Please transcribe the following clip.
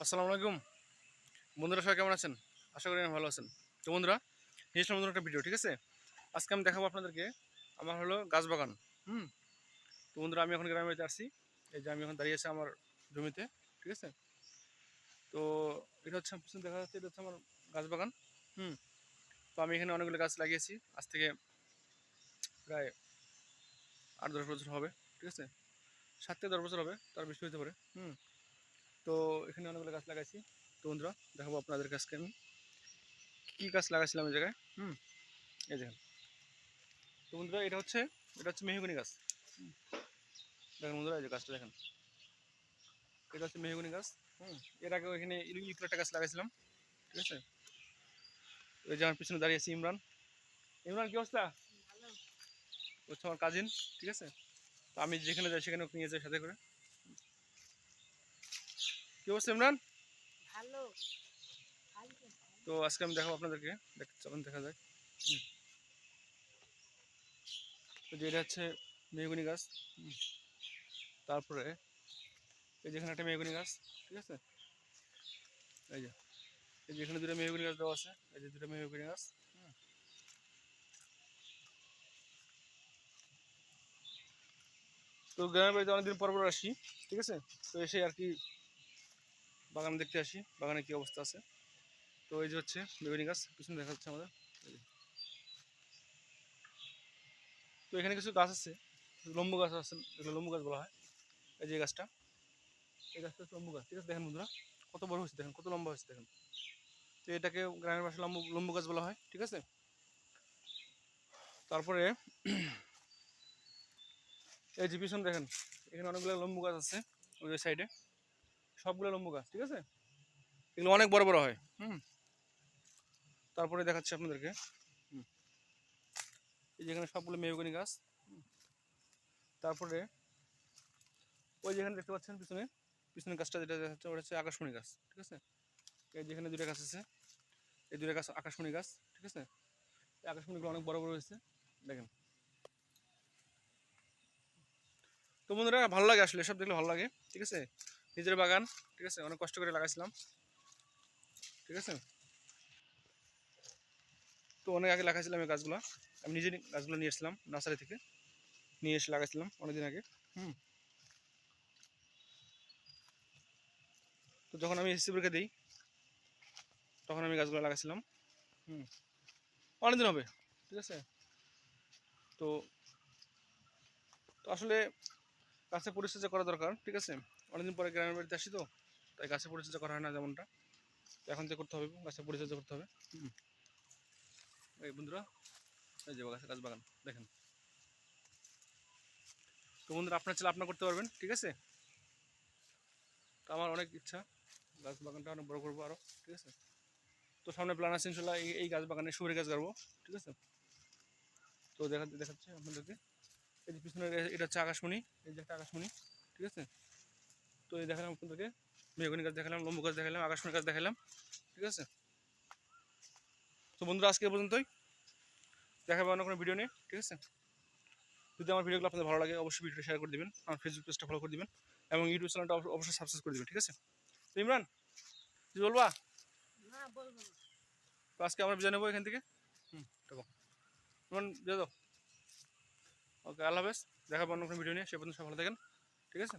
আসসালামু আলাইকুম। বন্ধুরা সবাই কেমন আছেন? আশা করি ভালো আছেন। তো বন্ধুরা আসলাম নতুন একটা ভিডিও ঠিক আছে? আজকে আমি দেখাবো আপনাদেরকে, আমার হলো গাছ বাগান, হুম? তো বন্ধুরা, আমি এখন গ্রামে আসছি। এই যে আমি এখন দাঁড়িয়ে আছি আমার জমিতে, ঠিক আছে? তো এটা হচ্ছে পিছনে দেখা যাচ্ছে, এটা হচ্ছে আমার গাছ বাগান, হুম? তো আমি এখানে অনেকগুলো গাছ লাগিয়েছি। আজ থেকে প্রায় আট দশ বছর হবে, ঠিক আছে? সাত থেকে দশ বছর হবে, তার বেশি হতে পারে, হুম? তো এখানে অনেকগুলো গাছ লাগাইছি। তো বন্ধুরা দেখাবো আপনাদের কাছকে আমি। কী গাছ লাগাইছিলাম এই জায়গায়? হুম এই দেখেন। তো বন্ধুরা এটা হচ্ছে এটা হচ্ছে মেহগুনি গাছ। দেখেন বন্ধুরা এই যে গাছটা দেখেন। এটা হচ্ছে মেহগুনি গাছ। হুম এর আগে এখানে ইউক্রেট একটা গাছ লাগাইছিলাম ঠিক আছে? ওই যে আমার পিছনে দাঁড়িয়ে আছে ইমরান। ইমরান কি অবস্থা? হচ্ছে আমার কাজিন ঠিক আছে? তো আমি যেখানে যাই সেখানে নিয়ে যাই সাথে করে। কি অবস্থা ইমরান ভালো ভালো। তো আজকে আমি দেখাবো আপনাদেরকে দেখ চলুন দেখা যায় হুম। তো যে এটা হচ্ছে মেহগুনি গাছ হুম। তারপরে এই যেখানে একটা মেহগুনি গাছ ঠিক আছে এই যে এই যে এখানে দুটো মেহগুনি গাছ দেওয়া আছে এই যে দুটো মেহগুনি গাছ হুম। তো গ্রামের বাড়িতে অনেকদিন পর পর আসি ঠিক আছে তো এসে আর কি বাগান দেখতে আসি, বাগানে কি অবস্থা আছে? তো এই যে হচ্ছে বেগুনি গাছ, পিছনে দেখা যাচ্ছে আমাদের তো এখানে কিছু গাছ আছে, লম্বু গাছ আছে, এগুলো লম্বু গাছ বলা হয়, এই যে গাছটা। এই গাছটা হচ্ছে লম্বু গাছ, ঠিক আছে? দেখেন বন্ধুরা, কত বড় হয়েছে, দেখেন, কত লম্বা হয়েছে, দেখেন। তো এটাকে গ্রামের ভাষায় লম্বু লম্বু গাছ বলা হয়, ঠিক আছে? তারপরে, এই যে পিছনে দেখেন, এখানে অনেকগুলো লম্বু গাছ আছে, ওই সাইডে সবগুলো লম্বু গাছ ঠিক আছে? এগুলো অনেক বড় বড় হয়। হুম। তারপরে দেখাচ্ছি আপনাদেরকে। এই যেখানে সবগুলো মেহগনি গাছ। তারপরে ওই যেখানে দেখতে পাচ্ছেন পিছনে পিছনের গাছটা যেটা দেখাচ্ছে ওটা হচ্ছে আকাশমণি গাছ ঠিক আছে? এই যেখানে দুটো গাছ আছে এই দুটো গাছ আকাশমণি গাছ ঠিক আছে? এই আকাশমণিগুলো অনেক বড় বড় হয়েছে দেখেন। তো বন্ধুরা ভালো লাগে আসলে এসব দেখলে ভালো লাগে ঠিক আছে? নিজের বাগান, ঠিক আছে? অনেক কষ্ট করে লাগাইছিলাম। ঠিক আছে? তো অনেক আগে লাগাইছিলাম এই গাছগুলো। আমি নিজে গাছগুলো নিয়ে এসেছিলাম নার্সারি থেকে। নিয়ে এসে লাগাইছিলাম অনেকদিন আগে। হুম। তো যখন আমি এসসি পরীক্ষা দিই, তখন আমি গাছগুলো লাগাইছিলাম। হুম। অনেকদিন হবে, ঠিক আছে? তো তো আসলে গাছের পরিচর্যা করা দরকার, ঠিক আছে? অনেকদিন পরে গ্রামের বাড়িতে আসি তো তাই গাছে পরিচর্যা করা হয় না যেমনটা এখন থেকে করতে হবে গাছের পরিচর্যা করতে হবে। এই বন্ধুরা এই যে গাছের গাছ বাগান দেখেন। তো বন্ধুরা আপনার ছেলে আপনার করতে পারবেন ঠিক আছে? তো আমার অনেক ইচ্ছা গাছ বাগানটা অনেক বড় করব আরও ঠিক আছে? তো সামনে প্ল্যান আছে ইনশাল্লাহ এই এই গাছ বাগানে সুপারি গাছ গাড়বো ঠিক আছে? তো দেখা দেখাচ্ছে আপনাদেরকে। এই যে পিছনে এটা হচ্ছে আকাশমণি এই যে একটা আকাশমণি ঠিক আছে? তো এই দেখালাম আপনাদেরকে। মেঘনি গাছ দেখালাম লম্বু গাছ দেখালাম আকাশমণি গাছ দেখালাম ঠিক আছে? তো বন্ধুরা আজকে এ পর্যন্তই। দেখাবো অন্য কোনো ভিডিও নিয়ে ঠিক আছে? যদি আমার ভিডিওগুলো আপনাদের ভালো লাগে অবশ্যই ভিডিওটা শেয়ার করে দেবেন আমার ফেসবুক পেজটা ফলো করে দেবেন এবং ইউটিউব চ্যানেলটা অবশ্য- অবশ্যই সাবস্ক্রাইব করে দেবেন ঠিক আছে? তো ইমরান কি বলবা? তো আজকে আমরা বিজয় নেব এখান থেকে। হুম দেখো ইমরান বিজয় দাও। ওকে আল্লাহ হাফেজ। দেখাবো অন্য কোনো ভিডিও নিয়ে সে পর্যন্ত সব ভালো থাকেন ঠিক আছে?